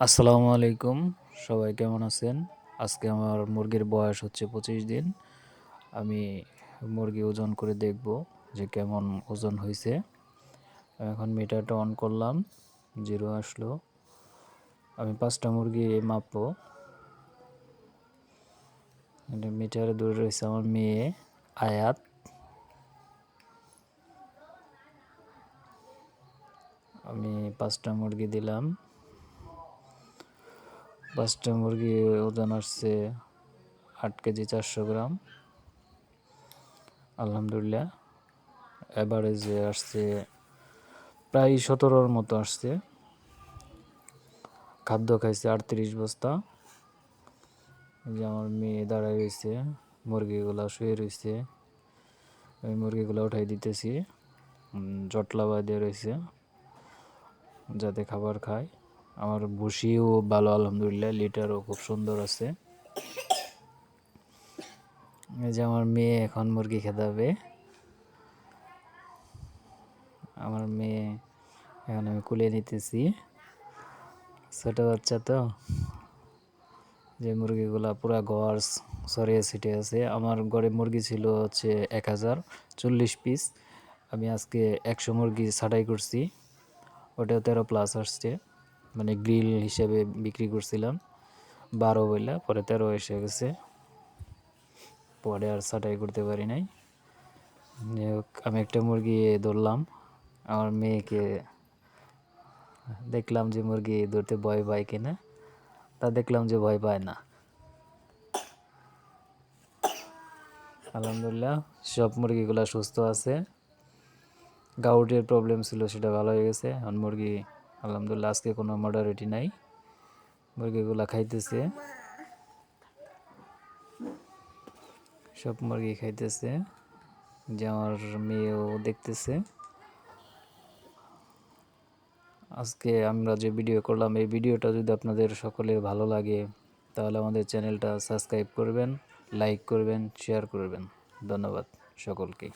আসসালামু আলাইকুম। সবাই কেমন আছেন? আজকে আমার মুরগির বয়স হচ্ছে পঁচিশ দিন। আমি মুরগি ওজন করে দেখব যে কেমন ওজন হয়েছে। এখন মিটারটা অন করলাম, জিরো আসলো। আমি পাঁচটা মুরগি মাপবো। মিটারে দূরে রয়েছে আমার মেয়ে আয়াত। আমি পাঁচটা মুরগি দিলাম। পাঁচটা মুরগি ওজন আসছে আট কেজি চারশো গ্রাম। আলহামদুলিল্লাহ অ্যাভারেজে আসছে প্রায় সতেরোর মতো আসছে। খাদ্য খাইছে আটত্রিশ বস্তা। যে আমার মেয়ে দাঁড়ায় রয়েছে, মুরগিগুলা শুয়ে রয়েছে। ওই মুরগিগুলো উঠাই দিতেছি জটলা বাঁধিয়ে রয়েছে, যাতে খাবার খায়। আমার ভুসিও ভালো, আলহামদুলিল্লাহ। লিটারও খুব সুন্দর আছে। এই যে আমার মেয়ে এখন মুরগি খেতে হবে আমার মেয়ে এখন আমি কুলে নিতেছি। ছোট বাচ্চা তো। যে মুরগিগুলা পুরা ঘর সরিয়ে ছিটে আছে। আমার ঘরে মুরগি ছিল হচ্ছে এক হাজার চল্লিশ পিস আমি আজকে একশো মুরগি ছাটাই করছি। ওটাও তেরো প্লাস আসছে। মানে গ্রিল হিসেবে বিক্রি করছিলাম। বারো বইলা পরে তেরো এসে গেছে। পরে আর ছাটাই করতে পারি নাই। আমি একটা মুরগি ধরলাম। আমার মেয়েকে দেখলাম যে মুরগি ধরতে ভয় পায় কিনা। তা দেখলাম যে ভয় পায় না। আলহামদুলিল্লাহ, সব মুরগিগুলা সুস্থ আছে। গাউটের প্রবলেম ছিল, সেটা ভালো হয়ে গেছে। এখন মুরগি আলহামদুলিল্লাহ, আজকে কোনো মডারিটি নাই। মুরগিগুলা খাইতেছে। সব মুরগি খাইতেছে। যে আমার মেয়েও দেখতেছে। আজকে আমরা যে ভিডিও করলাম, এই ভিডিওটা যদি আপনাদের সকলের ভালো লাগে, তাহলে আমাদের চ্যানেলটা সাবস্ক্রাইব করবেন লাইক করবেন শেয়ার করবেন। ধন্যবাদ সকলকে।